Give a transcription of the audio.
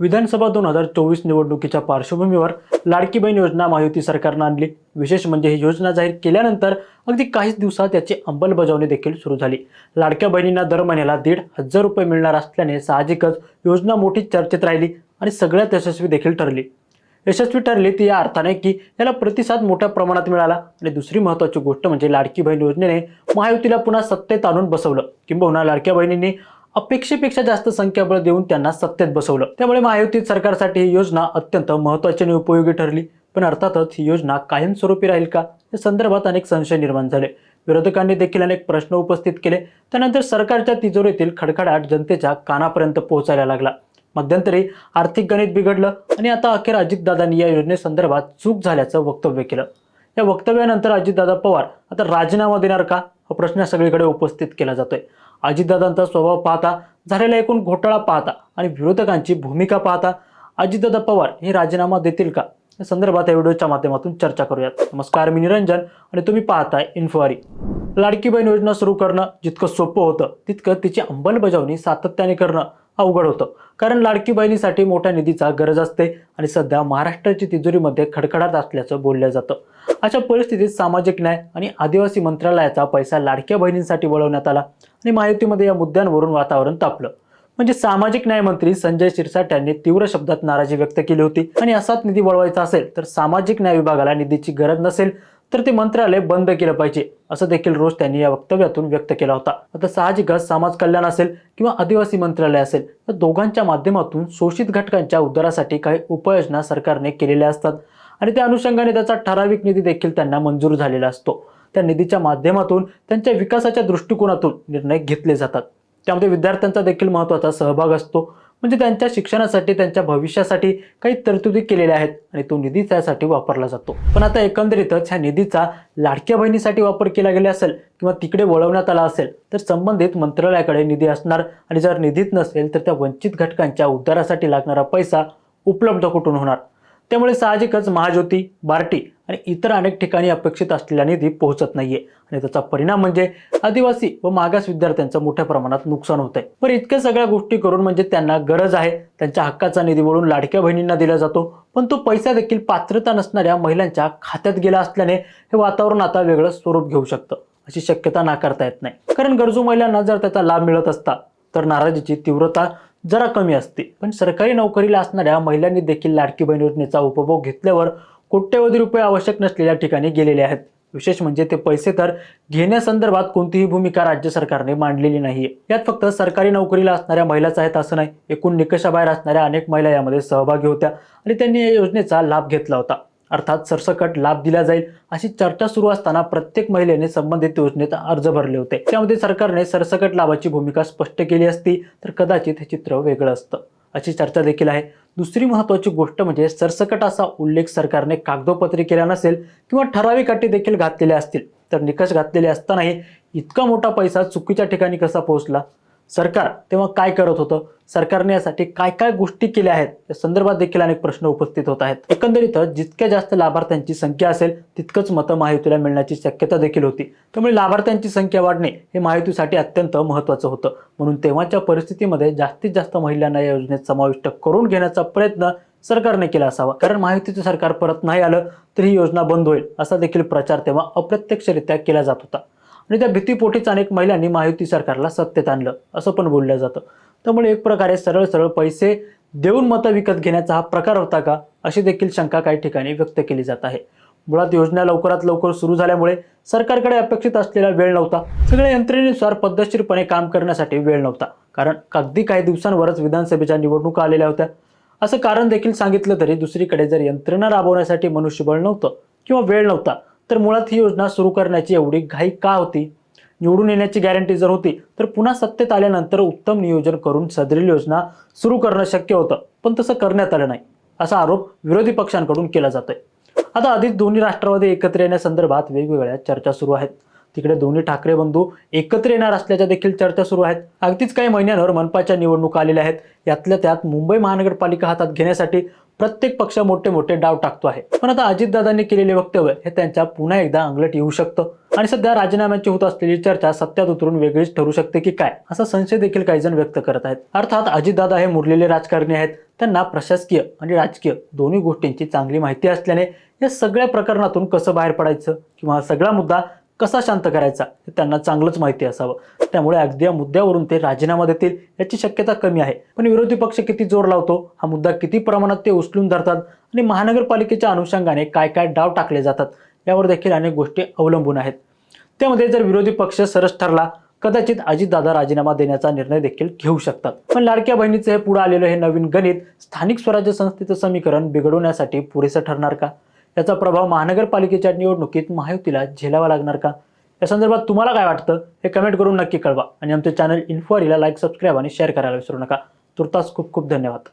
विधानसभा दोन हजार चोवीस निवडणुकीच्या पार्श्वभूमीवर लाडकी बहीण योजना महायुती सरकारनं आणली. विशेष म्हणजे ही योजना जाहीर केल्यानंतर अगदी काहीच दिवसात याची अंमलबजावणी देखील सुरू झाली. लाडक्या बहिणींना दर महिन्याला दीड हजार रुपये मिळणार असल्याने साहजिकच योजना मोठी चर्चेत राहिली आणि सगळ्यात यशस्वी देखील ठरली. यशस्वी ठरली ती या अर्थाने की याला प्रतिसाद मोठ्या प्रमाणात मिळाला आणि दुसरी महत्त्वाची गोष्ट म्हणजे लाडकी बहीण योजनेने महायुतीला पुन्हा सत्तेत आणून बसवलं. किंबहुना लाडक्या बहिणींनी अपेक्षेपेक्षा जास्त संख्याबळ देऊन त्यांना सत्तेत बसवलं. त्यामुळे महायुतीत सरकारसाठी ही योजना अत्यंत महत्त्वाची आणि उपयोगी ठरली. पण अर्थातच ही योजना कायमस्वरूपी राहील का? या संदर्भात अनेक संशय निर्माण झाले. विरोधकांनी देखील अनेक प्रश्न उपस्थित केले. त्यानंतर सरकारच्या तिजोरीतील खडखडाट जनतेच्या कानापर्यंत पोहोचायला लागला. मध्यंतरी आर्थिक गणित बिघडलं आणि आता अखेर अजितदादांनी या योजनेसंदर्भात चूक झाल्याचं वक्तव्य केलं. या वक्तव्यानंतर अजितदादा पवार आता राजीनामा देणार का? हा प्रश्न सगळीकडे उपस्थित केला जातोय. अजितदादांचा स्वभाव पाहता झालेला एकूण घोटाळा पाहता आणि विरोधकांची भूमिका पाहता अजितदादा पवार हे राजीनामा देतील का? या संदर्भात या व्हिडिओच्या माध्यमातून चर्चा करूयात. नमस्कार मी निरंजन आणि तुम्ही पाहताय इन्फ्वारी लाडकी बहीण योजना सुरू करणं जितकं सोपं होतं तितकं तिची अंमलबजावणी सातत्याने करणं अवघड होतं. कारण लाडकी बहिणीसाठी मोठ्या निधीचा गरज असते आणि सध्या महाराष्ट्राची तिजोरीमध्ये खडखडाट असल्याचं बोललं जातं. अशा परिस्थितीत सामाजिक न्याय आणि आदिवासी मंत्रालयाचा पैसा लाडक्या बहिणींसाठी वळवण्यात आला आणि माहितीमध्ये या मुद्द्यांवरून वातावरण तापलं. म्हणजे सामाजिक न्याय मंत्री संजय शिरसाट यांनी तीव्र शब्दात नाराजी व्यक्त केली होती. आणि असाच निधी वळवायचा असेल तर सामाजिक न्याय विभागाला निधीची गरज नसेल तर ते मंत्रालय बंद केलं पाहिजे असं देखील रोज त्यांनी या वक्तव्यातून व्यक्त केला होता. आता साहजिकच समाज कल्याण असेल किंवा आदिवासी मंत्रालय असेल या दोघांच्या माध्यमातून शोषित घटकांच्या उद्धारासाठी काही उपाययोजना सरकारने केलेल्या असतात. आणि त्या अनुषंगाने त्याचा ठराविक निधी देखील त्यांना मंजूर झालेला असतो. त्या निधीच्या माध्यमातून त्यांच्या विकासाच्या दृष्टिकोनातून निर्णय घेतले जातात. त्यामध्ये विद्यार्थ्यांचा देखील महत्त्वाचा सहभाग असतो. म्हणजे त्यांच्या शिक्षणासाठी त्यांच्या भविष्यासाठी काही तरतुदी केलेल्या आहेत आणि तो निधी त्यासाठी वापरला जातो. पण आता एकंदरीतच ह्या निधीचा लाडक्या बहिणीसाठी वापर केला गेला असेल किंवा तिकडे वळवण्यात आला असेल तर संबंधित मंत्रालयाकडे निधी असणार आणि जर निधीत नसेल तर त्या वंचित घटकांच्या उद्धारासाठी लागणारा पैसा उपलब्ध कुठून होणार? त्यामुळे साहजिकच महाज्योती बार्टी आणि इतर अनेक ठिकाणी अपेक्षित असलेला निधी पोहोचत नाहीये. आणि त्याचा परिणाम म्हणजे आदिवासी व मागास विद्यार्थ्यांचं मोठ्या प्रमाणात नुकसान होत आहे पण इतक्या सगळ्या गोष्टी करून म्हणजे त्यांना गरज आहे. त्यांच्या हक्काचा निधी वळून लाडक्या बहिणींना दिला जातो. पण तो पैसा देखील पात्रता नसणाऱ्या महिलांच्या खात्यात गेला असल्याने हे वातावरण आता वेगळं स्वरूप घेऊ शकतं. अशी शक्यता नाकारता येत नाही. कारण गरजू महिलांना जर त्याचा लाभ मिळत असता तर नाराजीची तीव्रता जरा कमी असते. पण सरकारी नोकरीला असणाऱ्या महिलांनी देखील लाडकी बहीण योजनेचा उपभोग घेतल्यावर कोट्यवधी रुपये आवश्यक नसलेल्या ठिकाणी गेलेले आहेत. विशेष म्हणजे ते पैसे तर घेण्यासंदर्भात कोणतीही भूमिका राज्य सरकारने मांडलेली नाहीये. यात फक्त सरकारी नोकरीला असणाऱ्या महिलाच आहेत असं नाही. एकूण निकषाबाहेर असणाऱ्या अनेक महिला यामध्ये सहभागी होत्या आणि त्यांनी या योजनेचा लाभ घेतला होता. अर्थात सरसकट लाभ दिला जाईल अशी चर्चा सुरू असताना प्रत्येक महिलेने संबंधित योजनेत अर्ज भरले होते. त्यामध्ये सरकारने सरसकट लाभाची भूमिका स्पष्ट केली असती तर कदाचित हे चित्र वेगळं असतं. अशी चर्चा देखील आहे. दुसरी महत्त्वाची गोष्ट म्हणजे सरसकट असा उल्लेख सरकारने कागदोपत्री केला नसेल किंवा ठराविक अटी देखील घातलेल्या असतील. तर निकष घातलेले असतानाही इतका मोठा पैसा चुकीच्या ठिकाणी कसा पोहोचला? सरकार तेव्हा काय करत होतं? सरकारने यासाठी काय काय गोष्टी केल्या आहेत? या संदर्भात देखील अनेक प्रश्न उपस्थित होत आहेत. एकंदरीतच जितक्या जास्त लाभार्थ्यांची संख्या असेल तितकंच मतं महायुतीला मिळण्याची शक्यता देखील होती. त्यामुळे लाभार्थ्यांची संख्या वाढणे हे महायुतीसाठी अत्यंत महत्त्वाचं होतं. म्हणून तेव्हाच्या परिस्थितीमध्ये जास्तीत जास्त महिलांना या योजनेत समाविष्ट करून घेण्याचा प्रयत्न सरकारने केला असावा. कारण महायुतीचं सरकार परत नाही आलं तर ही योजना बंद होईल असा देखील प्रचार तेव्हा अप्रत्यक्षरित्या केला जात होता. आणि त्या भीतीपोटीच अनेक महिलांनी महायुती सरकारला सत्तेत आणलं असं पण बोललं जातं. त्यामुळे एक प्रकारे सरळ सरळ पैसे देऊन मतं विकत घेण्याचा हा प्रकार होता का अशी देखील शंका काही ठिकाणी व्यक्त केली जात आहे. मुळात योजना लवकरात लवकर सुरू झाल्यामुळे सरकारकडे अपेक्षित असलेला वेळ नव्हता. सगळ्या यंत्रणेनुसार पद्धतशीरपणे काम करण्यासाठी वेळ नव्हता. कारण अगदी काही दिवसांवरच विधानसभेच्या निवडणुका आलेल्या होत्या. असं कारण देखील सांगितलं तरी दुसरीकडे जर यंत्रणा राबवण्यासाठी मनुष्यबळ नव्हतं किंवा वेळ नव्हता तर मुळात ही योजना सुरू करण्याची एवढी घाई का होती? निवडून येण्याची गॅरंटी जर होती तर पुन्हा सत्तेत आल्यानंतर उत्तम नियोजन करून सदरील योजना सुरू करणं शक्य होतं पण तसं करण्यात आलं नाही असा आरोप विरोधी पक्षांकडून केला जातोय. आता आधीच दोन्ही राष्ट्रवादी एकत्र येण्यासंदर्भात वेगवेगळ्या चर्चा सुरू आहेत. तिकडे दोन्ही ठाकरे बंधू एकत्र येणार असल्याच्या देखील चर्चा सुरू आहेत. अगदीच काही महिन्यांवर मनपाच्या निवडणुका आलेल्या आहेत. यातल्या त्यात मुंबई महानगरपालिका हातात घेण्यासाठी प्रत्येक पक्ष मोठे मोठे डाव टाकतो आहे. पण आता अजितदादांनी केलेले वक्तव्य हे त्यांच्या पुन्हा एकदा अंगलट येऊ शकतं. आणि सध्या राजीनाम्याची होत असलेली चर्चा सत्यात उतरून वेगळीच ठरू शकते की काय असा संशय देखील काही जण व्यक्त करत आहेत. अर्थात अजितदादा हे मुरलेले राजकारणी आहेत. त्यांना प्रशासकीय आणि राजकीय दोन्ही गोष्टींची चांगली माहिती असल्याने या सगळ्या प्रकरणातून कसं बाहेर पडायचं? किंवा सगळा मुद्दा कसा शांत करायचा हे त्यांना चांगलंच माहिती असावं. त्यामुळे अगदी या मुद्द्यावरून ते राजीनामा देतील याची शक्यता कमी आहे. पण विरोधी पक्ष किती जोर लावतो हा मुद्दा किती प्रमाणात ते उचलून धरतात आणि महानगरपालिकेच्या अनुषंगाने काय काय डाव टाकले जातात यावर देखील अनेक गोष्टी अवलंबून आहेत. त्यामध्ये जर विरोधी पक्ष सरस ठरला कदाचित अजितदादा राजीनामा देण्याचा निर्णय देखील घेऊ शकतात. पण लाडक्या बहिणीचं हे पुढे आलेलं हे नवीन गणित स्थानिक स्वराज्य संस्थेचं समीकरण बिघडवण्यासाठी पुरेसं ठरणार का? याचा प्रभाव महानगरपालिकेच्या निवडणुकीत महायुतीला झेलावा लागणार का? या संदर्भात तुम्हाला काय वाटतं? हे कमेंट करून नक्की कळवा. आणि आमचे चॅनल इन्फॉरीला लाईक सबस्क्राईब आणि शेअर करायला विसरू नका. तुर्तास खूप खूप धन्यवाद.